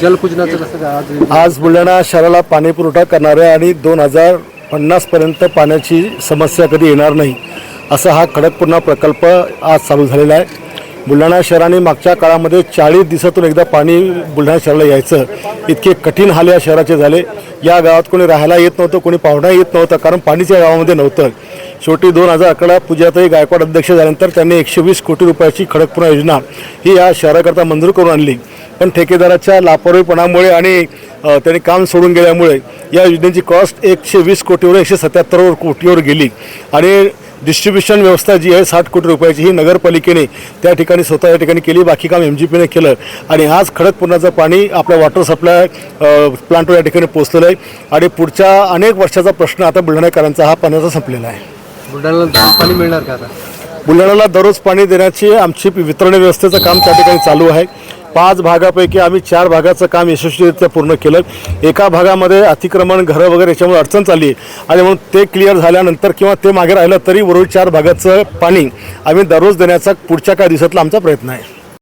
जलपूजनाचं कसं काय आज? आज बुलढाणा शहराला पाणी पुरवठा करणाऱ्या आणि दोन हजार पन्नासपर्यंत पाण्याची समस्या कधी येणार नाही असा हा खडकपूर्णा प्रकल्प आज चालू झालेला आहे. बुलढाणा शहराने मागच्या काळामध्ये चाळीस दिवसातून एकदा पाणी बुलढाणा शहराला यायचं. इतके कठीण हाल या शहराचे झाले. या गावात कोणी राहायला येत नव्हतं कोणी पाहुणा येत नव्हतं कारण पाणीच या गावामध्ये नव्हतं. शेवटी दोन हजार अकरा पूजाताई गायकवाड अध्यक्ष झाल्यानंतर त्यांनी एकशे वीस कोटी रुपयाची खडकपूर्णा योजना ही या शहराकरता मंजूर करून आणली. पण ठेकेदाराच्या लापरवाहीपणामुळे आणि त्यांनी काम सोडून गेल्यामुळे या योजनेची कॉस्ट एकशे वीस कोटीवर एकशे सत्याहत्तर कोटीवर गेली. आणि डिस्ट्रीब्युशन व्यवस्था जी आहे साठ कोटी रुपयाची ही नगरपालिकेने त्या ठिकाणी स्वतः या ठिकाणी केली बाकी काम एम जी पीने केलं. आणि आज खडकपूर्णाचं पाणी आपल्या वॉटर सप्लाय प्लांटवर या ठिकाणी पोहोचलेलं आहे. आणि पुढच्या अनेक वर्षाचा प्रश्न आता बुलढाणेकरांचा हा पाण्याचा संपलेला आहे. बुलढाण्याला दररोज पाणी मिळणार का आता? बुलढाण्याला दररोज पाणी देण्याची आमची वितरण व्यवस्थेचं काम त्या ठिकाणी चालू आहे. पाच भागापैकी आम्ही चार भागाचं काम यशस्वीरित्या पूर्ण केलं. एका भागामध्ये अतिक्रमण घरं वगैरे याच्यामुळे अडचण चालली. आहे आणि म्हणून ते क्लिअर झाल्यानंतर किंवा ते मागे राहिलं तरी उर्वरित चार भागाचं पाणी आम्ही दररोज देण्याचा पुढच्या काही दिवसातला आमचा प्रयत्न आहे.